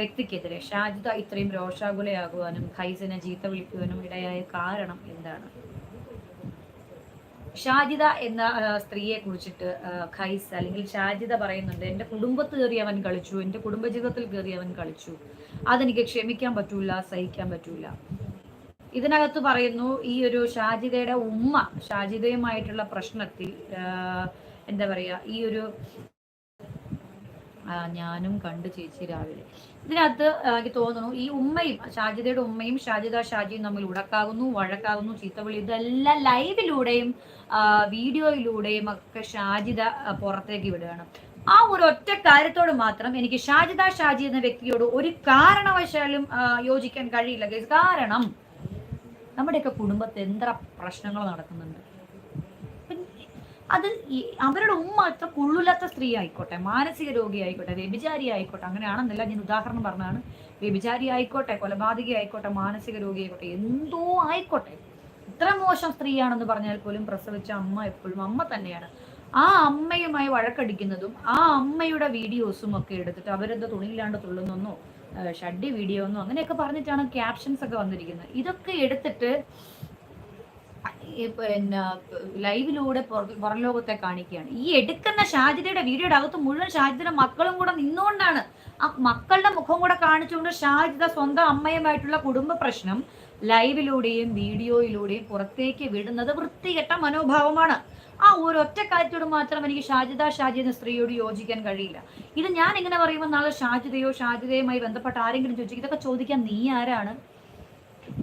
വ്യക്തിക്കെതിരെ ഷാജിദ ഇത്രയും രോഷാകുലയാകുവാനും ഖൈസിനെ ചീത്ത വിളിക്കുവാനും ഇടയായ കാരണം എന്താണ്? ഷാജിദ എന്ന സ്ത്രീയെ കുറിച്ചിട്ട് ഖൈസ് അല്ലെങ്കിൽ ഷാജിദ പറയുന്നുണ്ട് എന്റെ കുടുംബത്ത് കയറി അവൻ കളിച്ചു എന്റെ കുടുംബജീവിതത്തിൽ കയറി അവൻ കളിച്ചു. അതെനിക്ക് ക്ഷമിക്കാൻ പറ്റൂല സഹിക്കാൻ പറ്റൂല. ഇതിനകത്ത് പറയുന്നു ഈ ഒരു ഷാജിദയുടെ ഉമ്മ ഷാജിദയുമായിട്ടുള്ള പ്രശ്നത്തിൽ എന്താ പറയുക ഈ ഒരു ഞാനും കണ്ടു ചേച്ചി രാവിലെ. ഇതിനകത്ത് എനിക്ക് തോന്നുന്നു ഈ ഉമ്മയും ഷാജിദയുടെ ഉമ്മയും ഷാജിദ ഷാജിയും തമ്മിൽ ഉടക്കാകുന്നു വഴക്കാകുന്നു ചീത്തവിളി ഇതെല്ലാം ലൈവിലൂടെയും വീഡിയോയിലൂടെയും ഒക്കെ ഷാജിദ പുറത്തേക്ക് വിടുകയാണ്. ആ ഒരു ഒറ്റ കാര്യത്തോട് മാത്രം എനിക്ക് ഷാജിദ ഷാജി എന്ന വ്യക്തിയോട് ഒരു കാരണവശാലും യോജിക്കാൻ കഴിയില്ല. കാരണം നമ്മുടെയൊക്കെ കുടുംബത്തെ എത്ര പ്രശ്നങ്ങൾ നടക്കുന്നുണ്ട്. അത് അവരുടെ ഉമ്മ അത്ര കൊള്ളില്ലാത്ത സ്ത്രീ ആയിക്കോട്ടെ മാനസിക രോഗി ആയിക്കോട്ടെ വ്യഭിചാരി ആയിക്കോട്ടെ അങ്ങനെയാണെന്നല്ല ഞാൻ ഉദാഹരണം പറഞ്ഞാണ് വ്യഭിചാരി ആയിക്കോട്ടെ കൊലപാതകി ആയിക്കോട്ടെ മാനസിക രോഗി ആയിക്കോട്ടെ എന്തോ ആയിക്കോട്ടെ. ഇത്ര മോശം സ്ത്രീയാണെന്ന് പറഞ്ഞാൽ പോലും പ്രസവിച്ച അമ്മ എപ്പോഴും അമ്മ തന്നെയാണ്. ആ അമ്മയുമായി വഴക്കടിക്കുന്നതും ആ അമ്മയുടെ വീഡിയോസും ഒക്കെ എടുത്തിട്ട് അവരെന്താ തുണിയില്ലാണ്ട് തുള്ളുന്നൊന്നോ ഏഹ് ഷഡ്ഡി വീഡിയോ ഒന്നോ അങ്ങനെയൊക്കെ പറഞ്ഞിട്ടാണ് ക്യാപ്ഷൻസ് ഒക്കെ വന്നിരിക്കുന്നത്. ഇതൊക്കെ എടുത്തിട്ട് പിന്നെ ലൈവിലൂടെ പുറ- ലോകത്തെ കാണിക്കുകയാണ്. ഈ എടുക്കുന്ന ഷാജിദയുടെ വീഡിയോയുടെ അകത്ത് മുഴുവൻ ഷാജിതയുടെ മക്കളും കൂടെ നിന്നുകൊണ്ടാണ്. ആ മക്കളുടെ മുഖം കൂടെ കാണിച്ചുകൊണ്ട് ഷാജിദ സ്വന്തം അമ്മയുമായിട്ടുള്ള കുടുംബ പ്രശ്നം ലൈവിലൂടെയും വീഡിയോയിലൂടെയും പുറത്തേക്ക് വിടുന്നത് വൃത്തികെട്ട മനോഭാവമാണ്. ആ ഒരു ഒറ്റ കാര്യത്തോട് മാത്രം എനിക്ക് ഷാജിദ ഷാജി എന്ന സ്ത്രീയോട് യോജിക്കാൻ കഴിയില്ല. ഇത് ഞാൻ ഇങ്ങനെ പറയുമ്പോൾ നാളെ ഷാജിദയോ ഷാജിദയുമായി ബന്ധപ്പെട്ട ആരെങ്കിലും ചോദിക്കും ഇതൊക്കെ ചോദിക്കാൻ നീ ആരാണ്?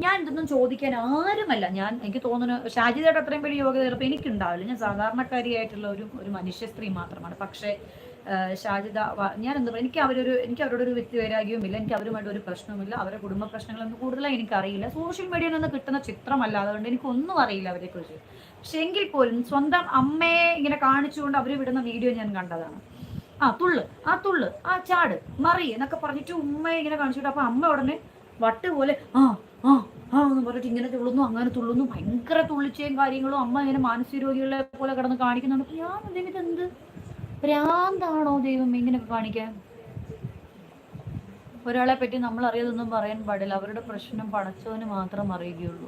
ഞാൻ ഇതൊന്നും ചോദിക്കാൻ ആരുമല്ല. ഞാൻ എനിക്ക് തോന്നുന്നു ഷാജിതയുടെ അത്രയും വലിയ യോഗ്യത ചിലപ്പോൾ എനിക്കുണ്ടാവില്ല. ഞാൻ സാധാരണക്കാരിയായിട്ടുള്ള ഒരു ഒരു മനുഷ്യ സ്ത്രീ മാത്രമാണ്. പക്ഷേ ഷാജിത ഞാൻ എന്താ പറയുക എനിക്ക് അവരൊരു എനിക്ക് അവരോടൊരു വ്യക്തി വൈരാഗ്യവുമില്ല. എനിക്ക് അവരുമായിട്ട് ഒരു പ്രശ്നവുമില്ല. അവരുടെ കുടുംബ പ്രശ്നങ്ങളൊന്നും കൂടുതലായി എനിക്കറിയില്ല. സോഷ്യൽ മീഡിയയിൽ നിന്ന് കിട്ടുന്ന ചിത്രമല്ല. അതുകൊണ്ട് എനിക്കൊന്നും അറിയില്ല അവരെക്കുറിച്ച്. പക്ഷെ എങ്കിൽ പോലും സ്വന്തം അമ്മയെ ഇങ്ങനെ കാണിച്ചുകൊണ്ട് അവർ വിടുന്ന വീഡിയോ ഞാൻ കണ്ടതാണ്. ആ തുള്ള് ആ തുള്ള് ആ ചാട് മറി എന്നൊക്കെ പറഞ്ഞിട്ട് ഉമ്മയെ ഇങ്ങനെ കാണിച്ചിട്ട് അപ്പൊ അമ്മ ഉടനെ വട്ട് പോലെ ആ ആ ആ എന്ന് പറഞ്ഞിട്ട് ഇങ്ങനെ തുള്ളുന്നു അങ്ങനെ തുള്ളുന്നു. ഭയങ്കര തുള്ളിച്ചയും കാര്യങ്ങളും അമ്മ ഇങ്ങനെ മാനസിക രോഗികളെ പോലെ കിടന്ന് കാണിക്കുന്നുണ്ട്. ഞാൻ ദൈവം ഇതെന്ത്? ഭ്രാന്താണോ ദൈവം ഇങ്ങനെയൊക്കെ കാണിക്കാൻ? ഒരാളെ പറ്റി നമ്മൾ അറിയാതൊന്നും പറയാൻ പാടില്ല. അവരുടെ പ്രശ്നം പടച്ചവന് മാത്രം അറിയുകയുള്ളൂ.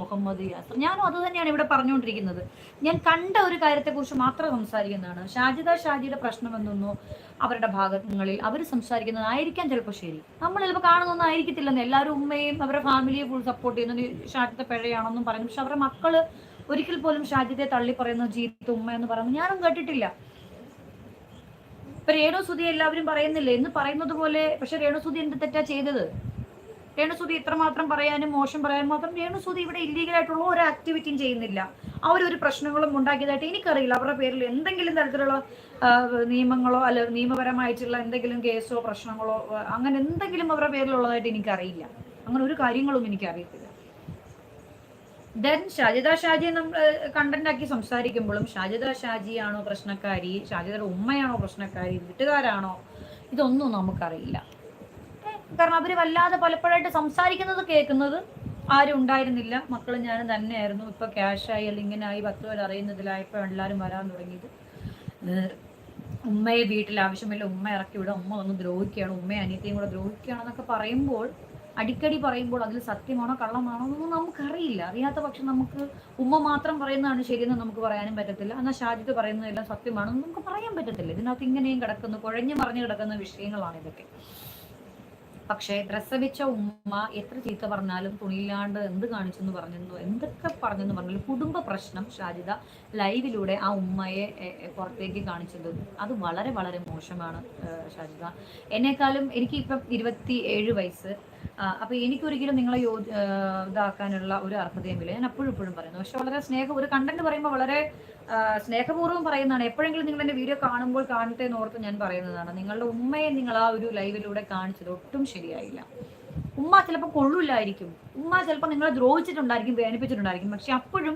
മുഹമ്മദ് യാസർ. ഞാനും അത് തന്നെയാണ് ഇവിടെ പറഞ്ഞുകൊണ്ടിരിക്കുന്നത്. ഞാൻ കണ്ട ഒരു കാര്യത്തെക്കുറിച്ച് മാത്രം സംസാരിക്കുന്നതാണ്. ഷാജിദ ഷാജിയുടെ പ്രശ്നം എന്തെന്നോ അവരുടെ ഭാഗങ്ങളിൽ അവർ സംസാരിക്കുന്നതായിരിക്കാം ചിലപ്പോൾ ശരി. നമ്മൾ ചിലപ്പോൾ കാണുന്നൊന്നും ആയിരിക്കത്തില്ലെന്ന് എല്ലാവരും ഉമ്മയും അവരുടെ ഫാമിലിയെ ഫുൾ സപ്പോർട്ട് ചെയ്യുന്നു. ഷാജിത്തെ പിഴയാണെന്നും പറയുന്നു. പക്ഷെ അവരുടെ മക്കൾ ഒരിക്കൽ പോലും ഷാജിദെ തള്ളി പറയുന്നു ജീത്ത് ഉമ്മ എന്ന് പറയുന്നു. ഞാനും കേട്ടിട്ടില്ല. ഇപ്പൊ രേണുസുതി എല്ലാവരും പറയുന്നില്ലേ? എന്ന് പറയുന്നത് പോലെ പക്ഷെ രേണുസുതി എന്ത് തെറ്റാ ചെയ്തത്? രേണുസുതി ഇത്രമാത്രം പറയാനും മോശം പറയാനും മാത്രം രേണുസുതി ഇവിടെ ഇല്ലീഗൽ ആയിട്ടുള്ള ഒരു ആക്ടിവിറ്റിയും ചെയ്യുന്നില്ല. അവരൊരു പ്രശ്നങ്ങളും ഉണ്ടാക്കിയതായിട്ട് എനിക്കറിയില്ല. അവരുടെ പേരിൽ എന്തെങ്കിലും തരത്തിലുള്ള നിയമങ്ങളോ അല്ല നിയമപരമായിട്ടുള്ള എന്തെങ്കിലും കേസോ പ്രശ്നങ്ങളോ അങ്ങനെ എന്തെങ്കിലും അവരുടെ പേരിലുള്ളതായിട്ട് എനിക്കറിയില്ല. അങ്ങനെ ഒരു കാര്യങ്ങളും എനിക്കറിയത്തില്ല. ദെൻ ഷാജിദ ഷാജിയെ നമ്മൾ കണ്ടന്റ് ആക്കി സംസാരിക്കുമ്പോഴും ഷാജിദ ഷാജിയാണോ പ്രശ്നക്കാരി ഷാജിദയുടെ ഉമ്മയാണോ പ്രശ്നക്കാരി വീട്ടുകാരാണോ ഇതൊന്നും നമുക്കറിയില്ല. കാരണം അവർ വല്ലാതെ പലപ്പോഴായിട്ട് സംസാരിക്കുന്നത് കേൾക്കുന്നത് ആരും ഉണ്ടായിരുന്നില്ല. മക്കളും ഞാനും തന്നെയായിരുന്നു. ഇപ്പൊ ക്യാഷായി അല്ലെങ്കിൽ ഇങ്ങനെയായി പത്ത് പേർ അറിയുന്നതിലായപ്പോ എല്ലാവരും വരാൻ തുടങ്ങിയത്. ഉമ്മയെ വീട്ടിൽ ആവശ്യമില്ല. ഉമ്മ ഇറക്കി വിടുക ഉമ്മ ഒന്ന് ദ്രോഹിക്കുകയാണ്. ഉമ്മയെ അനിയത്തെയും കൂടെ ദ്രോഹിക്കുകയാണെന്നൊക്കെ പറയുമ്പോൾ അടിക്കടി പറയുമ്പോൾ അതിൽ സത്യമാണോ കള്ളമാണോ എന്നൊന്നും നമുക്കറിയില്ല. അറിയാത്ത പക്ഷം നമുക്ക് ഉമ്മ മാത്രം പറയുന്നതാണ് ശരിയെന്ന് നമുക്ക് പറയാനും പറ്റത്തില്ല. എന്നാൽ ഷാജിത്ത് പറയുന്നതെല്ലാം സത്യമാണെന്ന് നമുക്ക് പറയാൻ പറ്റത്തില്ല. ഇതിനകത്ത് ഇങ്ങനെയും കിടക്കുന്നു കുഴഞ്ഞു മറിഞ്ഞു കിടക്കുന്ന വിഷയങ്ങളാണ് ഇതൊക്കെ. പക്ഷേ പ്രസവിച്ച ഉമ്മ എത്ര ചീത്ത പറഞ്ഞാലും തുണിയില്ലാണ്ട് എന്ത് കാണിച്ചെന്ന് പറഞ്ഞെന്നു എന്തൊക്കെ പറഞ്ഞെന്ന് പറഞ്ഞാലും കുടുംബ പ്രശ്നം ഷാജിത ലൈവിലൂടെ ആ ഉമ്മയെ പുറത്തേക്ക് കാണിച്ചത്. അത് വളരെ വളരെ മോശമാണ് ഷാജിത എന്നെക്കാളും എനിക്ക് ഇപ്പം ഇരുപത്തി ഏഴ് വയസ്സ് അപ്പൊ എനിക്കൊരിക്കലും നിങ്ങളെ യോ ഇതാക്കാനുള്ള ഒരു അർഹതയുമില്ല ഞാൻ അപ്പോഴും ഇപ്പോഴും പറയുന്നു. പക്ഷെ വളരെ സ്നേഹം ഒരു കണ്ടന്റ് പറയുമ്പോൾ വളരെ സ്നേഹപൂർവം പറയുന്നതാണ്. എപ്പോഴെങ്കിലും നിങ്ങൾ എന്റെ വീഡിയോ കാണുമ്പോൾ കാണട്ടെ എന്ന് ഓർത്ത് ഞാൻ പറയുന്നതാണ്. നിങ്ങളുടെ ഉമ്മയെ നിങ്ങൾ ആ ഒരു ലൈവിലൂടെ കാണിച്ചത് ഒട്ടും ശരിയായില്ല. ഉമ്മ ചിലപ്പോൾ കൊള്ളൂലായിരിക്കും. ഉമ്മ ചിലപ്പോൾ നിങ്ങളെ ദ്രോഹിച്ചിട്ടുണ്ടായിരിക്കും വേദനിപ്പിച്ചിട്ടുണ്ടായിരിക്കും. പക്ഷെ അപ്പോഴും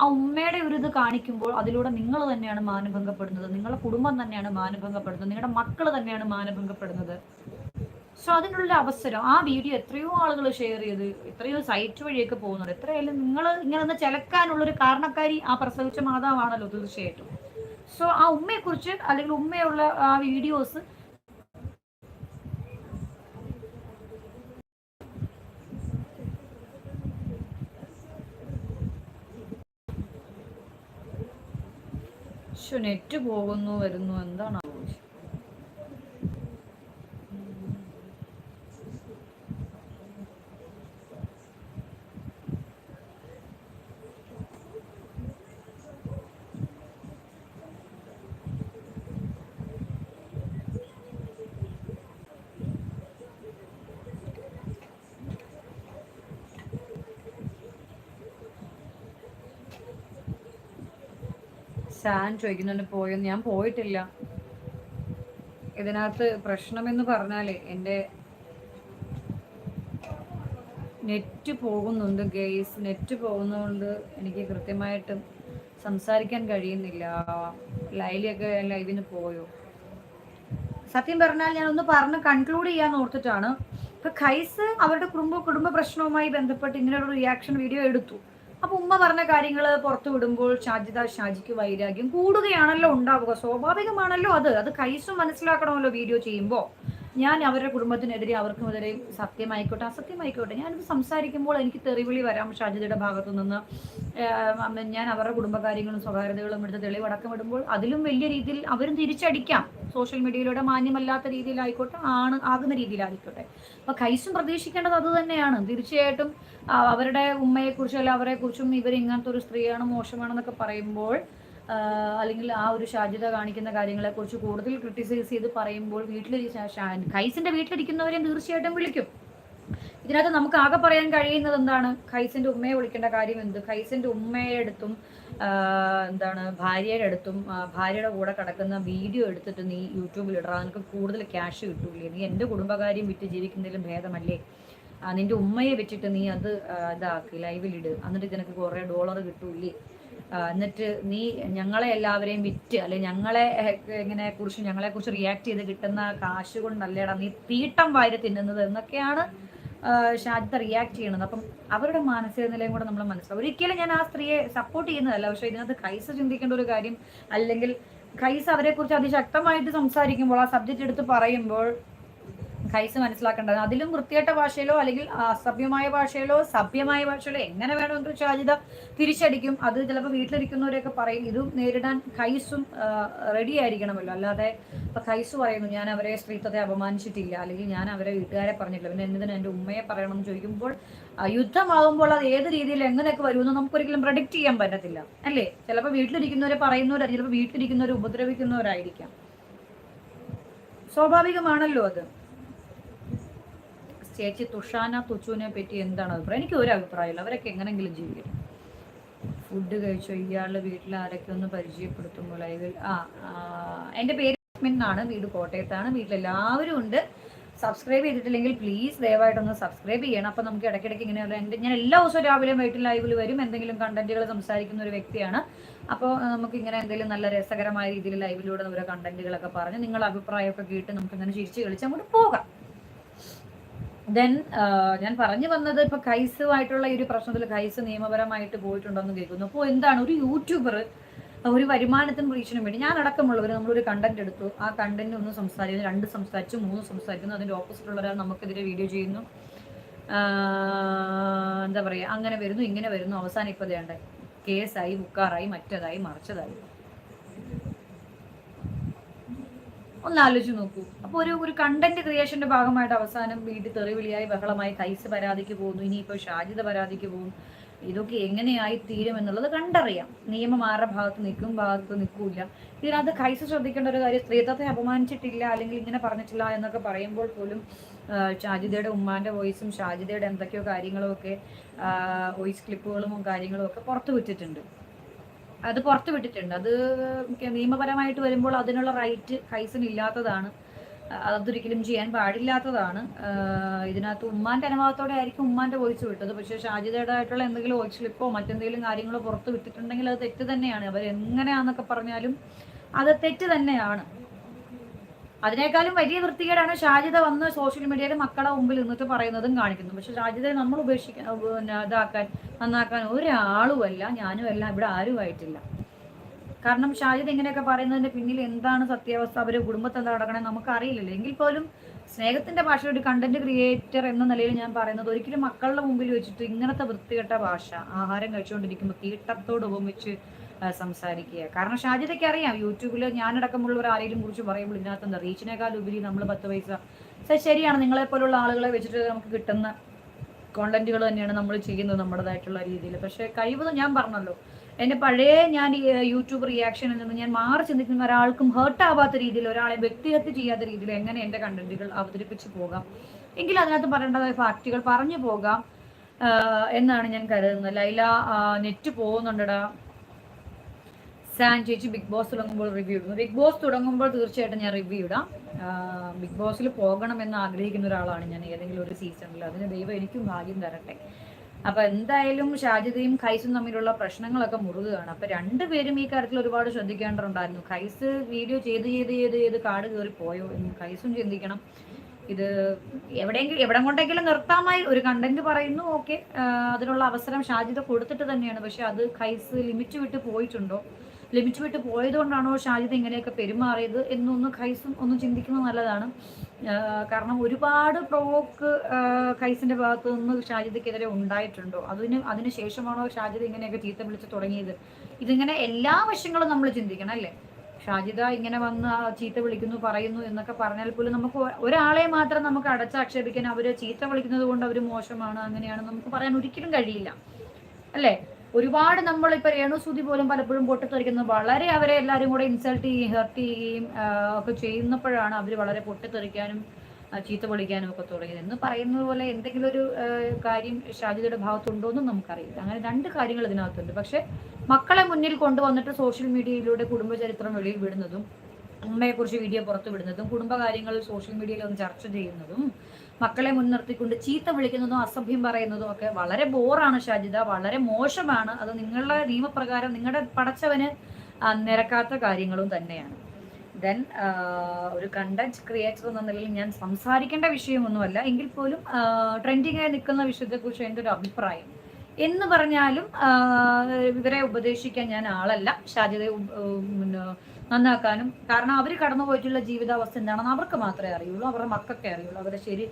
ആ ഉമ്മയുടെ ഒരു ഇത് കാണിക്കുമ്പോൾ അതിലൂടെ നിങ്ങൾ തന്നെയാണ് മാനഭംഗപ്പെടുന്നത് നിങ്ങളുടെ കുടുംബം തന്നെയാണ് മാനഭംഗപ്പെടുന്നത് നിങ്ങളുടെ മക്കൾ തന്നെയാണ് മാനഭംഗപ്പെടുന്നത് സോ അതിനുള്ള അവസരം ആ വീഡിയോ എത്രയോ ആളുകൾ ഷെയർ ചെയ്ത് എത്രയോ സൈറ്റ് വഴിയൊക്കെ പോകുന്നുണ്ട്. എത്രയായാലും നിങ്ങൾ ഇങ്ങനെ ഒന്ന് ചിലക്കാനുള്ളൊരു കാരണക്കാരി ആ പ്രസവിച്ച മാതാവാണല്ലോ തീർച്ചയായിട്ടും. സോ ആ ഉമ്മയെക്കുറിച്ച് അല്ലെങ്കിൽ ഉമ്മയുള്ള ആ വീഡിയോസ് നെറ്റ് പോകുന്നു വരുന്നു എന്താണ് ആവശ്യം? സാൻ ചോദിക്കുന്നുണ്ട് പോയെന്ന് ഞാൻ പോയിട്ടില്ല. ഇതിനകത്ത് പ്രശ്നമെന്ന് പറഞ്ഞാൽ എന്റെ നെറ്റ് പോകുന്നുണ്ട് ഗെയ്സ് നെറ്റ് പോകുന്നതുകൊണ്ട് എനിക്ക് കൃത്യമായിട്ടും സംസാരിക്കാൻ കഴിയുന്നില്ല. ലൈലിയൊക്കെ ലൈവിന് പോയോ? സത്യം പറഞ്ഞാൽ ഞാൻ ഒന്ന് പറഞ്ഞ് കൺക്ലൂഡ് ചെയ്യാൻ ഓർത്തിട്ടാണ്. ഇപ്പൊ ഖൈസ് അവരുടെ കുടുംബ കുടുംബ പ്രശ്നവുമായി ബന്ധപ്പെട്ട് ഇങ്ങനെ ഒരു റിയാക്ഷൻ വീഡിയോ എടുത്തു. അപ്പൊ ഉമ്മ പറഞ്ഞ കാര്യങ്ങൾ പുറത്തു വിടുമ്പോൾ ഷാജിദ ഷാജിക്ക് വൈരാഗ്യം കൂടുകയാണല്ലോ ഉണ്ടാവുക. സ്വാഭാവികമാണല്ലോ അത്. അത് കൈസും മനസ്സിലാക്കണമല്ലോ വീഡിയോ ചെയ്യുമ്പോൾ ഞാൻ അവരുടെ കുടുംബത്തിനെതിരെ അവർക്കുമെതിരെ സത്യമായിക്കോട്ടെ അസത്യമായിക്കോട്ടെ ഞാനിത് സംസാരിക്കുമ്പോൾ എനിക്ക് തെറിവിളി വരാം ഷാജിതയുടെ ഭാഗത്തു നിന്ന് ഞാൻ അവരുടെ കുടുംബകാര്യങ്ങളും സ്വകാര്യതകളും എടുത്ത് തെളിവടക്കം ഇടുമ്പോൾ അതിലും വലിയ രീതിയിൽ അവരും തിരിച്ചടിക്കാം. സോഷ്യൽ മീഡിയയിലൂടെ മാന്യമല്ലാത്ത രീതിയിലായിക്കോട്ടെ ആണ് ആകുന്ന രീതിയിലായിക്കോട്ടെ. അപ്പൊ കൈസും പ്രതീക്ഷിക്കേണ്ടത് അത് തന്നെയാണ്. തീർച്ചയായിട്ടും അവരുടെ ഉമ്മയെക്കുറിച്ചും അല്ല അവരെക്കുറിച്ചും ഇവർ ഇങ്ങനത്തെ ഒരു സ്ത്രീയാണ് മോശമാണെന്നൊക്കെ പറയുമ്പോൾ അല്ലെങ്കിൽ ആ ഒരു ഷാജിത കാണിക്കുന്ന കാര്യങ്ങളെ കുറിച്ച് കൂടുതൽ ക്രിട്ടിസൈസ് ചെയ്ത് പറയുമ്പോൾ വീട്ടിൽ ഖൈസിന്റെ വീട്ടിലിരിക്കുന്നവരെയും തീർച്ചയായിട്ടും വിളിക്കും. ഇതിനകത്ത് നമുക്ക് ആകെ പറയാൻ കഴിയുന്നത് എന്താണ്? ഖൈസിന്റെ ഉമ്മയെ വിളിക്കേണ്ട കാര്യം എന്ത്? ഖൈസിന്റെ ഉമ്മയുടെ അടുത്തും എന്താണ് ഭാര്യയുടെ അടുത്തും ഭാര്യയുടെ കൂടെ കിടക്കുന്ന വീഡിയോ എടുത്തിട്ട് നീ യൂട്യൂബിൽ ഇടറാ. നിനക്ക് കൂടുതൽ ക്യാഷ് കിട്ടൂലേ? നീ എന്റെ കുടുംബകാര്യം വിറ്റ് ജീവിക്കുന്നതിലും ഭേദമല്ലേ? നിന്റെ ഉമ്മയെ വെച്ചിട്ട് നീ അത് ഇതാക്കി ലൈവിലിട് എന്നിട്ട് നിനക്ക് കുറേ ഡോളർ കിട്ടൂലേ എന്നിട്ട് നീ ഞങ്ങളെ എല്ലാവരെയും വിറ്റ് അല്ലെ ഞങ്ങളെ ഇങ്ങനെ കുറിച്ച് ഞങ്ങളെ കുറിച്ച് റിയാക്ട് ചെയ്ത് കിട്ടുന്ന കാശ് കൊണ്ടല്ലേടാ നീ തീട്ടം വാരി തിന്നുന്നത് എന്നൊക്കെയാണ് ഷാജിത്ത റിയാക്ട് ചെയ്യണത്. അപ്പം അവരുടെ മാനസിക നിലയും കൂടെ നമ്മൾ മനസ്സിലാവും. ഒരിക്കലും ഞാൻ ആ സ്ത്രീയെ സപ്പോർട്ട് ചെയ്യുന്നതല്ല. പക്ഷെ ഇതിനകത്ത് കൈസ ചിന്തിക്കേണ്ട ഒരു കാര്യം അല്ലെങ്കിൽ കൈസ അവരെ കുറിച്ച് അതിശക്തമായിട്ട് സംസാരിക്കുമ്പോൾ ആ സബ്ജക്റ്റ് എടുത്ത് പറയുമ്പോൾ കൈസ് മനസ്സിലാക്കേണ്ടത്. അതിലും വൃത്തികെട്ട ഭാഷയിലോ അല്ലെങ്കിൽ അസഭ്യമായ ഭാഷയിലോ സഭ്യമായ ഭാഷയിലോ എങ്ങനെ വേണമെങ്കിൽ ഷാജിത തിരിച്ചടിക്കും. അത് ചിലപ്പോൾ വീട്ടിലിരിക്കുന്നവരെയൊക്കെ പറയും ഇതും നേരിടാൻ കൈസും റെഡി ആയിരിക്കണമല്ലോ. അല്ലാതെ ഇപ്പൊ കൈസ് പറയുന്നു ഞാൻ അവരെ സ്ത്രീത്വത്തെ അപമാനിച്ചിട്ടില്ല. അല്ലെങ്കിൽ ഞാൻ അവരെ വീട്ടുകാരെ പറഞ്ഞിട്ടില്ല. പിന്നെ എന്തിനാ എന്റെ ഉമ്മയെ പറയണം എന്ന് ചോദിക്കുമ്പോൾ യുദ്ധമാകുമ്പോൾ അത് ഏത് രീതിയിൽ എങ്ങനെയൊക്കെ വരുമെന്ന് നമുക്കൊരിക്കലും പ്രഡിക്റ്റ് ചെയ്യാൻ പറ്റത്തില്ല. അല്ലേ? ചിലപ്പോൾ വീട്ടിലിരിക്കുന്നവരെ പറയുന്നവരായി ചിലപ്പോൾ വീട്ടിലിരിക്കുന്നവരെ ഉപദ്രവിക്കുന്നവരായിരിക്കാം. സ്വാഭാവികമാണല്ലോ അത്. ചേച്ചി തുഷാന തുച്ചുവിനെ പറ്റി എന്താണ് അഭിപ്രായം? എനിക്ക് ഒരു അഭിപ്രായമില്ല. അവരൊക്കെ എങ്ങനെങ്കിലും ജീവിക്കും ഫുഡ് കഴിച്ചോ ഇയാളുടെ വീട്ടിൽ ആരൊക്കെ ഒന്ന് പരിചയപ്പെടുത്തുമ്പോൾ ലൈവിൽ ആ എന്റെ പേര് എന്നാണ്. വീട് കോട്ടയത്താണ്. വീട്ടിലെല്ലാവരും ഉണ്ട്. സബ്സ്ക്രൈബ് ചെയ്തിട്ടില്ലെങ്കിൽ പ്ലീസ് ദയവായിട്ടൊന്ന് സബ്സ്ക്രൈബ് ചെയ്യണം. അപ്പം നമുക്ക് ഇടയ്ക്കിടയ്ക്ക് ഇങ്ങനെ എന്റെ ഞാൻ എല്ലാ ദിവസവും രാവിലെ വീട്ടിൽ ലൈവിൽ വരും. എന്തെങ്കിലും കണ്ടന്റുകൾ സംസാരിക്കുന്ന ഒരു വ്യക്തിയാണ്. അപ്പോൾ നമുക്ക് ഇങ്ങനെ എന്തെങ്കിലും നല്ല രസകരമായ രീതിയിൽ ലൈവിലൂടെ ഓരോ കണ്ടന്റുകളൊക്കെ പറഞ്ഞ്. നിങ്ങളുടെ അഭിപ്രായമൊക്കെ കേട്ട് നമുക്ക് ഇങ്ങനെ ചിരിച്ച് കളിച്ച് അങ്ങോട്ട് പോകാം. ദെൻ ഞാൻ പറഞ്ഞു വന്നത് ഇപ്പൊ കൈസുമായിട്ടുള്ള ഈ ഒരു പ്രശ്നത്തിൽ കൈസ് നിയമപരമായിട്ട് പോയിട്ടുണ്ടെന്ന് കേൾക്കുന്നു. അപ്പോൾ എന്താണ്? ഒരു യൂട്യൂബർ ഒരു വരുമാനത്തിനും റീച്ചിനും വേണ്ടി ഞാൻ അടക്കമുള്ളവർ നമ്മളൊരു കണ്ടന്റ് എടുത്തു. ആ കണ്ടന്റ് ഒന്ന് സംസാരിക്കുന്നു രണ്ട് സംസാരിച്ചു മൂന്ന് സംസാരിക്കുന്നു അതിന്റെ ഓപ്പോസിറ്റ് ഉള്ള ഒരാൾ നമുക്കെതിരെ വീഡിയോ ചെയ്യുന്നു. എന്താ പറയുക അങ്ങനെ വരുന്നു ഇങ്ങനെ വരുന്നു അവസാനം ഇപ്പോൾ വേണ്ട കേസായി ബുക്കാറായി മറ്റേതായി മറിച്ചതായി. ഒന്ന് ആലോചിച്ച് നോക്കൂ. അപ്പോൾ ഒരു ഒരു കണ്ടന്റ് ക്രിയേഷന്റെ ഭാഗമായിട്ട് അവസാനം വീട്ടിൽ തെറിവിളിയായി ബഹളമായി കൈസ് പരാതിക്ക് പോകുന്നു ഇനിയിപ്പോൾ ഷാജിത പരാതിക്ക് പോകും ഇതൊക്കെ എങ്ങനെയായി തീരും എന്നുള്ളത് കണ്ടറിയാം. നിയമം ആരുടെ ഭാഗത്ത് നിൽക്കും ഭാഗത്ത് നിൽക്കൂല ഇതിനകത്ത് കൈസ് ശ്രദ്ധിക്കേണ്ട ഒരു കാര്യം സ്ത്രീത്വത്തെ അപമാനിച്ചിട്ടില്ല അല്ലെങ്കിൽ ഇങ്ങനെ പറഞ്ഞിട്ടില്ല എന്നൊക്കെ പറയുമ്പോൾ പോലും ഷാജിതയുടെ ഉമ്മാന്റെ വോയിസും ഷാജിതയുടെ എന്തൊക്കെയോ കാര്യങ്ങളും ഒക്കെ വോയിസ് ക്ലിപ്പുകളും കാര്യങ്ങളും ഒക്കെ പുറത്തു വിട്ടിട്ടുണ്ട് അത് പുറത്ത് വിട്ടിട്ടുണ്ട്. അത് നിയമപരമായിട്ട് വരുമ്പോൾ അതിനുള്ള റൈറ്റ് കൈസിന് ഇല്ലാത്തതാണ്. അതൊരിക്കലും ചെയ്യാൻ പാടില്ലാത്തതാണ്. ഇതിനകത്ത് ഉമ്മാന്റെ അനുഭവത്തോടെ ആയിരിക്കും ഉമ്മാന്റെ വോയിസ് വിട്ടത്. പക്ഷേ ഷാജിതയുടേതായിട്ടുള്ള എന്തെങ്കിലും വോയിസ് മറ്റെന്തെങ്കിലും കാര്യങ്ങളോ പുറത്ത് വിട്ടിട്ടുണ്ടെങ്കിൽ അത് തെറ്റ് തന്നെയാണ്. അവർ എങ്ങനെയാന്നൊക്കെ പറഞ്ഞാലും അത് തെറ്റ് തന്നെയാണ്. അതിനേക്കാളും വലിയ വൃത്തികേടാണ് ഷാജിത വന്ന് സോഷ്യൽ മീഡിയയിൽ മക്കളെ മുമ്പിൽ നിന്നിട്ട് പറയുന്നതും കാണിക്കുന്നു. പക്ഷെ ഷാജിതയെ നമ്മൾ ഉപേക്ഷിക്കാൻ പിന്നെ ഇതാക്കാൻ നന്നാക്കാൻ ഒരാളുമല്ല ഞാനും അല്ല ഇവിടെ ആരുമായിട്ടില്ല കാരണം ഷാജിദ് ഇങ്ങനെയൊക്കെ പറയുന്നതിന്റെ പിന്നിൽ എന്താണ് സത്യാവസ്ഥ? അവർ കുടുംബത്തെ എന്താ നടക്കണേ നമുക്ക് അറിയില്ലല്ലോ എങ്കിൽ പോലും സ്നേഹത്തിന്റെ ഭാഷ ഒരു കണ്ടന്റ് ക്രിയേറ്റർ എന്ന നിലയിൽ ഞാൻ പറയുന്നത് ഒരിക്കലും മക്കളുടെ മുമ്പിൽ വെച്ചിട്ട് ഇങ്ങനത്തെ വൃത്തികെട്ട ഭാഷ ആഹാരം കഴിച്ചുകൊണ്ടിരിക്കുമ്പോൾ തീട്ടത്തോട് ഉപമിച്ച് സംസാരിക്കുക. കാരണം ഷാജിതയ്ക്ക് അറിയാം യൂട്യൂബിൽ ഞാനടക്കമുള്ളവർ ആരെങ്കിലും കുറിച്ച് പറയുമ്പോൾ ഇതിനകത്ത് എന്താ റീച്ചിനേക്കാൾ ഉപരി നമ്മൾ പത്ത് പൈസ. സർ ശരിയാണ് നിങ്ങളെ പോലുള്ള ആളുകളെ വെച്ചിട്ട് നമുക്ക് കിട്ടുന്ന കോണ്ടന്റുകൾ തന്നെയാണ് നമ്മൾ ചെയ്യുന്നത് നമ്മുടേതായിട്ടുള്ള രീതിയിൽ പക്ഷേ കഴിവ് ഞാൻ പറഞ്ഞല്ലോ എന്റെ പഴയ ഞാൻ യൂട്യൂബ് റിയാക്ഷനിൽ നിന്ന് ഞാൻ മാറി ചിന്തിക്കുന്ന ഒരാൾക്കും ഹേർട്ട് ആവാത്ത രീതിയിൽ ഒരാളെ വ്യക്തിഹത്യ ചെയ്യാത്ത രീതിയിൽ എങ്ങനെ എന്റെ കണ്ടന്റുകൾ അവതരിപ്പിച്ച് പോകാം. എങ്കിൽ അതിനകത്ത് പറയേണ്ടതായ ഫാക്റ്റുകൾ പറഞ്ഞു പോകാം എന്നാണ് ഞാൻ കരുതുന്നത്. ലൈല നെറ്റ് പോകുന്നുണ്ടടാ സാൻ ചേച്ചി ബിഗ് ബോസ് തുടങ്ങുമ്പോൾ റിവ്യൂ ഇടുന്നു. ബിഗ് ബോസ് തുടങ്ങുമ്പോൾ തീർച്ചയായിട്ടും ഞാൻ റിവ്യൂ ഇടാം. ബിഗ് ബോസിൽ പോകണമെന്ന് ആഗ്രഹിക്കുന്ന ഒരാളാണ് ഞാൻ ഏതെങ്കിലും ഒരു സീസണിൽ അതിന് ദൈവം എനിക്കും ഭാഗ്യം തരട്ടെ. അപ്പൊ എന്തായാലും ഷാജിദയും ഖൈസും തമ്മിലുള്ള പ്രശ്നങ്ങളൊക്കെ മുറുകയാണ് അപ്പൊ രണ്ടുപേരും ഈ കാര്യത്തിൽ ഒരുപാട് ശ്രദ്ധിക്കേണ്ടതുണ്ടായിരുന്നു. ഖൈസ് വീഡിയോ ചെയ്ത് ചെയ്ത് ചെയ്ത് ചെയ്ത് കാട് കയറി പോയോ എന്ന് ഖൈസും ചിന്തിക്കണം. ഇത് എവിടെയെങ്കിലും എവിടെ കൊണ്ടെങ്കിലും നിർത്താമായി ഒരു കണ്ടന്റ് പറയുന്നു ഓക്കെ അതിനുള്ള അവസരം ഷാജിദ കൊടുത്തിട്ട് തന്നെയാണ്. പക്ഷെ അത് ഖൈസ് ലിമിറ്റ് വിട്ട് പോയിട്ടുണ്ടോ? ലിമിറ്റ് വിട്ട് പോയതുകൊണ്ടാണോ ഷാജിദ ഇങ്ങനെയൊക്കെ പെരുമാറിയത് എന്നൊന്ന് ഖൈസും ഒന്ന് ചിന്തിക്കുന്നത് നല്ലതാണ്. കാരണം ഒരുപാട് പ്രോക്ക് ഖൈസിന്റെ ഭാഗത്തു നിന്ന് ഷാജിദ്ക്കെതിരെ ഉണ്ടായിട്ടുണ്ടോ? അതിന് അതിന് ശേഷമാണോ ഷാജിദ് ഇങ്ങനെയൊക്കെ ചീത്ത വിളിച്ച് തുടങ്ങിയത്? ഇതിങ്ങനെ എല്ലാ വശങ്ങളും നമ്മൾ ചിന്തിക്കണം അല്ലേ? ഷാജിദ ഇങ്ങനെ വന്ന് ചീത്ത വിളിക്കുന്നു പറയുന്നു എന്നൊക്കെ പറഞ്ഞാൽ പോലും നമുക്ക് ഒരാളെ മാത്രം നമുക്ക് അടച്ചാക്ഷേപിക്കാൻ അവർ ചീത്ത വിളിക്കുന്നത് കൊണ്ട് അവർ മോശമാണ് അങ്ങനെയാണ് നമുക്ക് പറയാൻ ഒരിക്കലും കഴിയില്ല. അല്ലേ? ഒരുപാട് നമ്മൾ ഇപ്പൊ രേണുസൂതി പോലും പലപ്പോഴും പൊട്ടിത്തെറിക്കുന്നത് വളരെ അവരെ എല്ലാവരും കൂടെ ഇൻസൾട്ട് ചെയ്യുകയും ഹെർട്ട് ചെയ്യുകയും ഒക്കെ ചെയ്യുന്നപ്പോഴാണ് അവർ വളരെ പൊട്ടിത്തെറിക്കാനും ചീത്ത പൊളിക്കാനും ഒക്കെ തുടങ്ങിയത്. എന്ന് പറയുന്നത് പോലെ എന്തെങ്കിലും ഒരു കാര്യം ഷാജിദയുടെ ഭാഗത്തുണ്ടോ എന്നും നമുക്കറിയില്ല. അങ്ങനെ രണ്ട് കാര്യങ്ങൾ ഇതിനകത്തുണ്ട്. പക്ഷെ മക്കളെ മുന്നിൽ കൊണ്ടുവന്നിട്ട് സോഷ്യൽ മീഡിയയിലൂടെ കുടുംബചരിത്രം വെളിയിൽ വിടുന്നതും അമ്മയെക്കുറിച്ച് വീഡിയോ പുറത്തു വിടുന്നതും കുടുംബകാര്യങ്ങൾ സോഷ്യൽ മീഡിയയിൽ ഒന്ന് ചർച്ച ചെയ്യുന്നതും മക്കളെ മുൻനിർത്തിക്കൊണ്ട് ചീത്ത വിളിക്കുന്നതും അസഭ്യം പറയുന്നതും ഒക്കെ വളരെ ബോറാണ് ഷാജിദ വളരെ മോശമാണ്. അത് നിങ്ങളുടെ നിയമപ്രകാരം നിങ്ങളുടെ പടച്ചവന് നിരക്കാത്ത കാര്യങ്ങളും തന്നെയാണ്. ദെൻ ഒരു കണ്ടന്റ് ക്രിയേറ്റർ എന്ന നിലയിൽ ഞാൻ സംസാരിക്കേണ്ട വിഷയമൊന്നുമല്ല. എങ്കിൽ പോലും ട്രെൻഡിങ് ആയി നിൽക്കുന്ന വിഷയത്തെക്കുറിച്ച് എന്റെ ഒരു അഭിപ്രായം. എന്ന് പറഞ്ഞാലും ഇവരെ ഉപദേശിക്കാൻ ഞാൻ ആളല്ല. ഷാജിദയെ നന്നാക്കാനും. കാരണം അവർ കടന്നുപോയിട്ടുള്ള ജീവിതാവസ്ഥ എന്താണെന്ന് അവർക്ക് മാത്രമേ അറിയുള്ളൂ. അവരുടെ മക്കൾക്കേ അറിയുള്ളൂ. അവരെ ശരി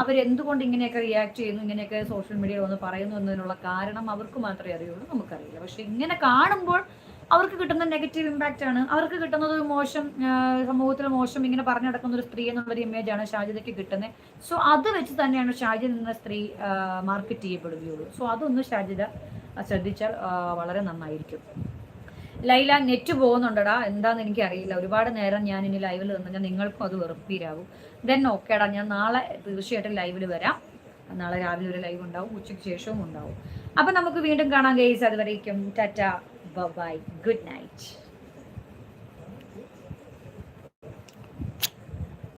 അവരെന്തുകൊണ്ട് ഇങ്ങനെയൊക്കെ റിയാക്ട് ചെയ്യുന്നു ഇങ്ങനെയൊക്കെ സോഷ്യൽ മീഡിയയിൽ വന്ന് പറയുന്നു എന്നതിനുള്ള കാരണം അവർക്ക് മാത്രമേ അറിയുള്ളൂ നമുക്കറിയില്ല. പക്ഷെ ഇങ്ങനെ കാണുമ്പോൾ അവർക്ക് കിട്ടുന്ന നെഗറ്റീവ് ഇമ്പാക്റ്റ് ആണ്. അവർക്ക് കിട്ടുന്നത് മോശം സമൂഹത്തിൽ മോശം ഇങ്ങനെ പറഞ്ഞു നടക്കുന്ന ഒരു സ്ത്രീ എന്നുള്ളൊരു ഇമേജ് ആണ് ഷാജിദയ്ക്ക് കിട്ടുന്നത്. സോ അത് വെച്ച് തന്നെയാണ് ഷാജിദ എന്ന സ്ത്രീ മാർക്കറ്റ് ചെയ്യപ്പെടുകയുള്ളൂ. സോ അതൊന്ന് ഷാജിദ ശ്രദ്ധിച്ചാൽ വളരെ നന്നായിരിക്കും. ലൈല നെറ്റ് പോകുന്നുണ്ടടാ. എന്താന്ന് എനിക്ക് അറിയില്ല ഒരുപാട് നേരം ഞാൻ ഇനി ലൈവിൽ നിന്നെങ്കിൽ നിങ്ങൾക്കും അത് വെറുപ്പീരാകും ദെൻ ഓക്കേടാ ഞാൻ നാളെ തീർച്ചയായിട്ടും ലൈവിൽ വരാം. നാളെ രാവിലെ ഒരു ലൈവ് ഉണ്ടാവും ഉച്ചയ്ക്ക് ശേഷവും ഉണ്ടാവും. അപ്പം നമുക്ക് വീണ്ടും കാണാം ഗെയ്സ് അതുവരേക്കും ടാറ്റ. Bye good night